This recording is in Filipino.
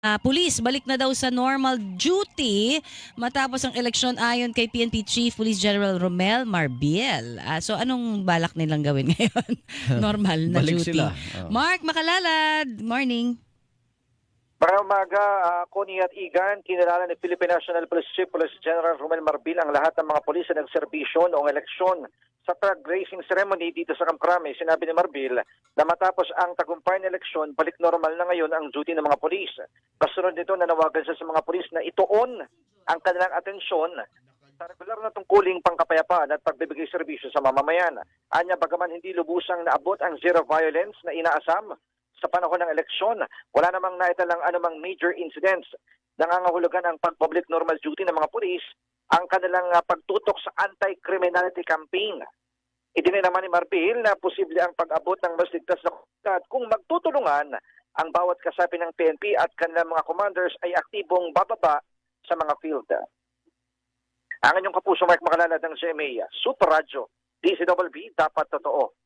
Ah, pulis, balik na daw sa normal duty matapos ang eleksyon ayon kay PNP Chief Police General Romel Marbiel. Ah, so anong balak nilang gawin ngayon? normal na Balik duty. sila. Oh. Mark Makalalad, morning. Para umaga, uh, Connie at Igan, kinilala ni Philippine National Police Chief Police General Romel Marbil ang lahat ng mga polis na nagserbisyo noong eleksyon. Sa flag raising ceremony dito sa Kamkrame, sinabi ni Marbil na matapos ang tagumpay ng eleksyon, balik normal na ngayon ang duty ng mga polis. Kasunod nito, nanawagan siya sa mga polis na ituon ang kanilang atensyon sa regular na tungkuling pangkapayapaan at pagbibigay serbisyo sa mamamayan. Anya, bagaman hindi lubusang naabot ang zero violence na inaasam sa panahon ng eleksyon, wala namang naitalang anumang major incidents. Nangangahulugan ang pag-public normal duty ng mga pulis ang kanilang ah, pagtutok sa anti-criminality campaign. Idinay naman ni Marbil na posible ang pag-abot ng mas ligtas na komunidad kung magtutulungan ang bawat kasapi ng PNP at kanilang mga commanders ay aktibong bababa sa mga field. Ang inyong kapuso Mark Makalalad ng GMA, Super Radio, DCWB, dapat totoo.